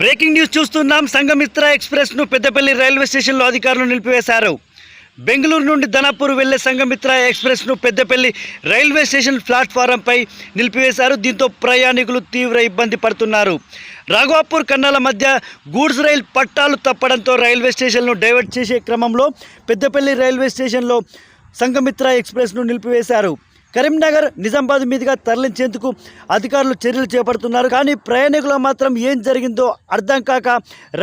Breaking news చూస్తున్నాం. సంఘమిత్ర ఎక్స్ప్రెస్ను Peddapalli railway స్టేషన్లో అధికారులు నిలిపివేశారు. బెంగళూరు నుండి ధనాపూర్ వెళ్ళే సంఘమిత్ర ఎక్స్ప్రెస్ను పెద్దపల్లి రైల్వే స్టేషన్ ప్లాట్ఫారంపై నిలిపివేశారు. దీంతో ప్రయాణికులు తీవ్ర ఇబ్బంది పడుతున్నారు. రాఘవాపూర్ కన్నాల మధ్య గూడ్స్ రైల్ పట్టాలు తప్పడంతో రైల్వే స్టేషన్ను డైవర్ట్ చేసే క్రమంలో పెద్దపల్లి రైల్వే స్టేషన్లో సంఘమిత్ర ఎక్స్ప్రెస్ను నిలిపివేశారు. కరీంనగర్ నిజామాబాద్ మీదుగా తరలించేందుకు అధికారులు చర్యలు చేపడుతున్నారు. కానీ ప్రయాణికులు మాత్రం ఏం జరిగిందో అర్థం కాక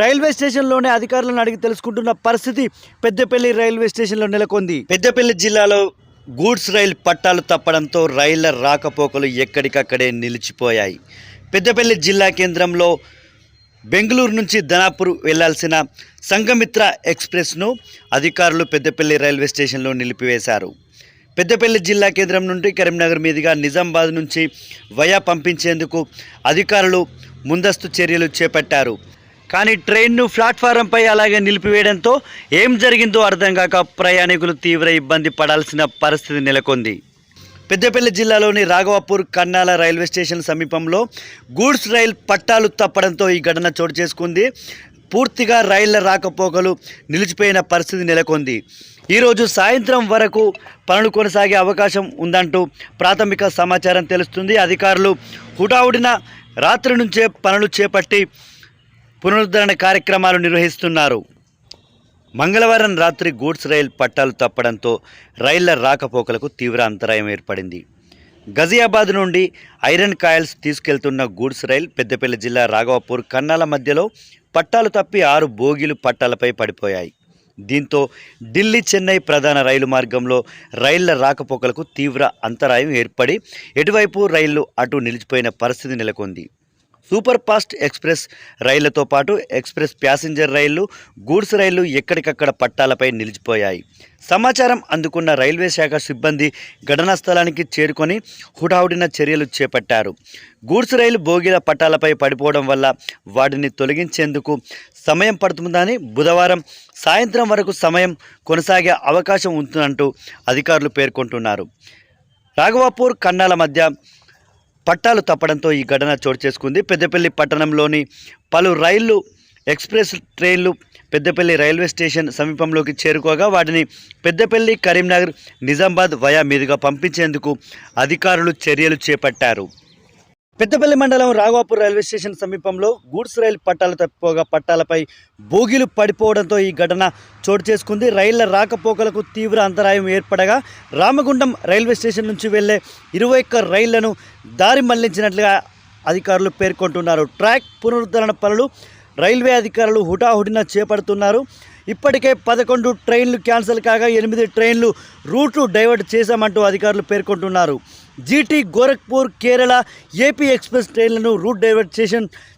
రైల్వే స్టేషన్లోనే అధికారులను అడిగి తెలుసుకుంటున్న పరిస్థితి పెద్దపల్లి రైల్వే స్టేషన్లో నెలకొంది. పెద్దపల్లి జిల్లాలో గూడ్స్ రైలు పట్టాలు తప్పడంతో రైళ్ళ రాకపోకలు ఎక్కడికక్కడే నిలిచిపోయాయి. పెద్దపల్లి జిల్లా కేంద్రంలో బెంగళూరు నుంచి ధనాపూర్ వెళ్ళాల్సిన సంఘమిత్ర ఎక్స్ప్రెస్ను అధికారులు పెద్దపల్లి రైల్వే స్టేషన్లో నిలిపివేశారు. పెద్దపల్లి జిల్లా కేంద్రం నుండి కరీంనగర్ మీదుగా నిజామాబాద్ నుంచి వయా పంపించేందుకు అధికారులు ముందస్తు చర్యలు చేపట్టారు. కానీ ట్రైన్ను ప్లాట్ఫారంపై అలాగే నిలిపివేయడంతో ఏం జరిగిందో అర్థం కాక ప్రయాణికులు తీవ్ర ఇబ్బంది పడాల్సిన పరిస్థితి నెలకొంది. పెద్దపల్లి జిల్లాలోని రాఘవాపూర్ కన్నాల రైల్వే స్టేషన్ సమీపంలో గూడ్స్ రైల్ పట్టాలు తప్పడంతో ఈ ఘటన చోటు చేసుకుంది. పూర్తిగా రైళ్ళ రాకపోకలు నిలిచిపోయిన పరిస్థితి నెలకొంది. ఈరోజు సాయంత్రం వరకు పనులు కొనసాగే అవకాశం ఉందంటూ ప్రాథమిక సమాచారం తెలుస్తుంది. అధికారులు హుటాహుడిన రాత్రి నుంచే పనులు చేపట్టి పునరుద్ధరణ కార్యక్రమాలు నిర్వహిస్తున్నారు. మంగళవారం రాత్రి గూడ్స్ రైలు పట్టాలు తప్పడంతో రైళ్ళ రాకపోకలకు తీవ్ర అంతరాయం ఏర్పడింది. గజియాబాద్ నుండి ఐరన్ కాయల్స్ తీసుకెళ్తున్న గూడ్స్ రైల్ పెద్దపల్లి జిల్లా రాఘవపూర్ కన్నాల మధ్యలో పట్టాలు తప్పి ఆరు బోగీలు పట్టాలపై పడిపోయాయి. దీంతో ఢిల్లీ చెన్నై ప్రధాన రైలు మార్గంలో రైళ్ళ రాకపోకలకు తీవ్ర అంతరాయం ఏర్పడి ఎటువైపు రైళ్ళు అటు నిలిచిపోయిన పరిస్థితి నెలకొంది. సూపర్ ఫాస్ట్ ఎక్స్ప్రెస్ రైళ్ళతో పాటు ఎక్స్ప్రెస్ ప్యాసింజర్ రైళ్ళు గూడ్స్ రైళ్ళు ఎక్కడికక్కడ పట్టాలపై నిలిచిపోయాయి. సమాచారం అందుకున్న రైల్వే శాఖ సిబ్బంది ఘటనా స్థలానికి చేరుకొని హుటాహుటిన చర్యలు చేపట్టారు. గూడ్స్ రైలు బోగిల పట్టాలపై పడిపోవడం వల్ల వాటిని తొలగించేందుకు సమయం పడుతుందని బుధవారం సాయంత్రం వరకు సమయం కొనసాగే అవకాశం ఉంటుందంటూ అధికారులు పేర్కొంటున్నారు. రాఘవాపూర్ కన్నాల మధ్య పట్టాలు తప్పడంతో ఈ ఘటన చోటు చేసుకుంది. పెద్దపల్లి పట్టణంలోని పలు రైళ్ళు ఎక్స్ప్రెస్ ట్రైన్లు పెద్దపల్లి రైల్వే స్టేషన్ సమీపంలోకి చేరుకోగా వాటిని పెద్దపల్లి కరీంనగర్ నిజామాబాద్ వయా మీదుగా పంపించేందుకు అధికారులు చర్యలు చేపట్టారు. పెద్దపల్లి మండలం రాఘవాపూర్ రైల్వే స్టేషన్ సమీపంలో గూడ్స్ రైలు పట్టాలు తప్పిపోగా పట్టాలపై బోగీలు పడిపోవడంతో ఈ ఘటన చోటు చేసుకుంది. రైళ్ళ రాకపోకలకు తీవ్ర అంతరాయం ఏర్పడగా రామగుండం రైల్వే స్టేషన్ నుంచి వెళ్ళే ఇరవై ఒక్క రైళ్ళను దారి మళ్ళించినట్లుగా అధికారులు పేర్కొంటున్నారు. ట్రాక్ పునరుద్ధరణ పనులు రైల్వే అధికారులు హుటాహుటిన చేపడుతున్నారు. ఇప్పటికే పదకొండు ట్రైన్లు క్యాన్సిల్ కాగా ఎనిమిది ట్రైన్లు రూట్లు డైవర్ట్ చేశామంటూ అధికారులు పేర్కొంటున్నారు. GT Gorakhpur Kerala AP express ట్రైన్లను route divert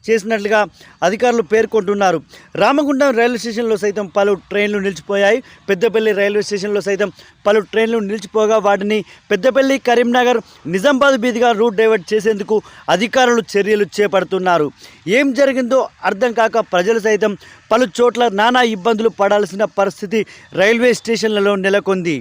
చేసినట్లుగా అధికారులు పేర్కొంటున్నారు. రామగుండం రైల్వే స్టేషన్లో సైతం పలు ట్రైన్లు నిలిచిపోయాయి. పెద్దపల్లి రైల్వే స్టేషన్లో సైతం పలు ట్రైన్లు నిలిచిపోగా వాటిని పెద్దపల్లి కరీంనగర్ నిజామాబాద్ బీదిగా రూట్ డైవర్ట్ చేసేందుకు అధికారులు చర్యలు చేపడుతున్నారు. ఏం జరిగిందో అర్థం కాక ప్రజలు సైతం పలు చోట్ల నానా ఇబ్బందులు పడాల్సిన పరిస్థితి రైల్వే స్టేషన్లలో నెలకొంది.